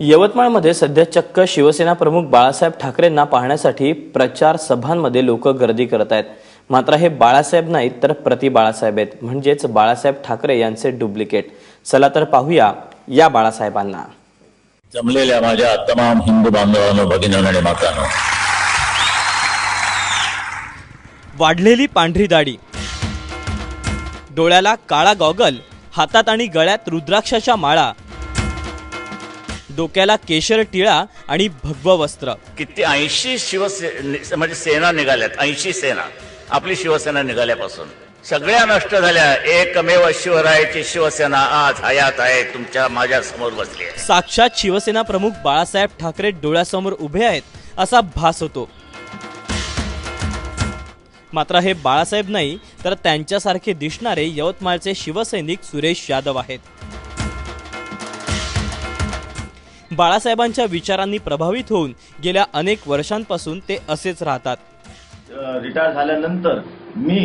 यवतमाळमध्ये सध्या चक्क शिवसेना प्रमुख बाळासाहेब ठाकरेंना पाहण्यासाठी प्रचार सभांमध्ये लोक गर्दी करत आहेत. मात्र हे बाळासाहेब नाहीत तर प्रति बाळासाहेब आहेत. म्हणजेच बाळासाहेब ठाकरे यांचे डुप्लिकेट. चला तर पाहूया या बाळासाहेबांना. जमलेल्या माझ्या तमाम हिंदू बांधवांनो भगिनींनो आणि मातांनो. वाढलेली पांढरी दाढी. डोळ्याला काळा गॉगल हातात आणि गळ्यात रुद्राक्षाच्या माळा. डोक्याला केशर टिळा आणि भगव वस्त्र. किती ऐंशी शिवसे म्हणजे सेना निघाल्यात ऐंशी सेना आपली शिवसेना निघाल्यापासून. सगळ्या नष्ट झाल्या एकमेव शिवरायाची शिवसेना आज हयात आहे तुमच्या माझ्यासमोर बसली आहे. साक्षात शिवसेना प्रमुख बाळासाहेब ठाकरे डोळ्यासमोर उभे आहेत असा भास होतो. मात्र हे बाळासाहेब नाही तर त्यांच्यासारखे दिसणारे यवतमाळचे शिवसैनिक सुरेश यादव आहेत. बाळासाहेबांच्या विचारांनी प्रभावित होऊन गेल्या अनेक वर्षांपासून ते असेच राहतात. रिटायर झाल्यानंतर मी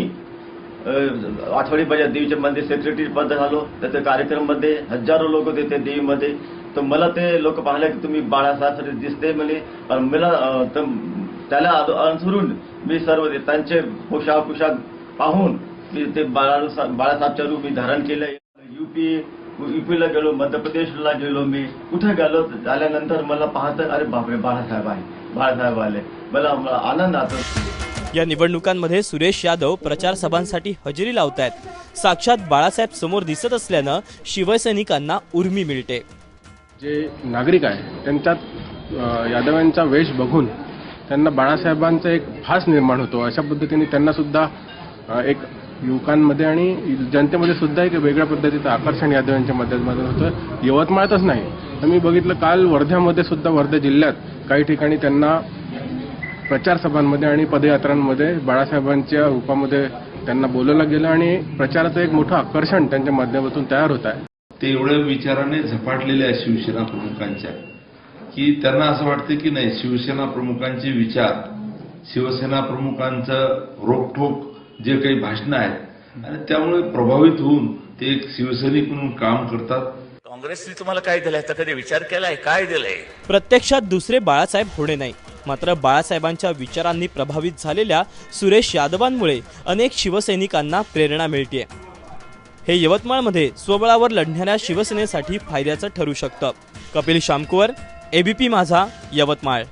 आठवडी बाजार देवीच्या मंदिर सेक्रेटरी पद झालो. त्याच्या कार्यक्रममध्ये हजारो लोक होते त्या देवीमध्ये. तर मला ते लोक पाहिले की तुम्ही बाळासाहेब दिसते म्हणे. मला तर त्याला अनुसरून मी सर्व त्यांचे पोशाख पोशाख पाहून मी ते बाळा बाळासाहेबच्या रूप मी धारण केलं युपी युपीला गेलो मध्य प्रदेशला गेलो मी। कुठे गेलो झाल्यानंतर मला पाहतं अरे बापरे बाळासाहेब आहे बाळासाहेब आले। मला आनंद होतो या निवडणुकांमध्ये सुरेश यादव प्रचार सभांसाठी हजेरी लावत आहेत साक्षात बाळासाहेब समोर दिसत असल्यानं शिवसैनिकांना उर्मी मिळते. जे नागरिक आहे त्यांच्यात यादवांचा वेश बघून त्यांना बाळासाहेबांचा एक भास निर्माण होतो. अशा पद्धतीने त्यांना सुद्धा एक युवकांमध्ये आणि जनतेमध्ये सुद्धा एक वेगळ्या पद्धतीचं आकर्षण यादव यांच्या माध्यमातून होतं. यवतमाळातच नाही. तर मी बघितलं काल वर्ध्यामध्ये सुद्धा वर्धा जिल्ह्यात काही ठिकाणी त्यांना प्रचार सभांमध्ये आणि पदयात्रांमध्ये बाळासाहेबांच्या रूपामध्ये त्यांना बोलवलं गेलं आणि प्रचाराचं एक मोठं आकर्षण त्यांच्या माध्यमातून तयार होत आहे. ते एवढ्या विचाराने झपाटलेले आहे शिवसेना प्रमुखांच्या की त्यांना असं वाटतं की नाही शिवसेना प्रमुखांचे विचार शिवसेना प्रमुखांचं रोखोक जे काही भाषणं आहेत. आणि त्यामुळे प्रभावित होऊन ते एक शिवसैनिक म्हणून काम करतात. काँग्रेसने तुम्हाला काय दिलंय? याचा कधी विचार केलाय? काय दिलंय? प्रत्यक्षात दुसरे बाळासाहेब होणे नाही. मात्र बाळासाहेबांच्या विचारांनी प्रभावित झालेल्या सुरेश यादवांमुळे अनेक शिवसैनिकांना प्रेरणा मिळते हे यवतमाळमध्ये स्वबळावर लढणाऱ्या शिवसेनेसाठी फायद्याचं ठरू शकतं. कपिल शामकुवर एबीपी माझा यवतमाळ.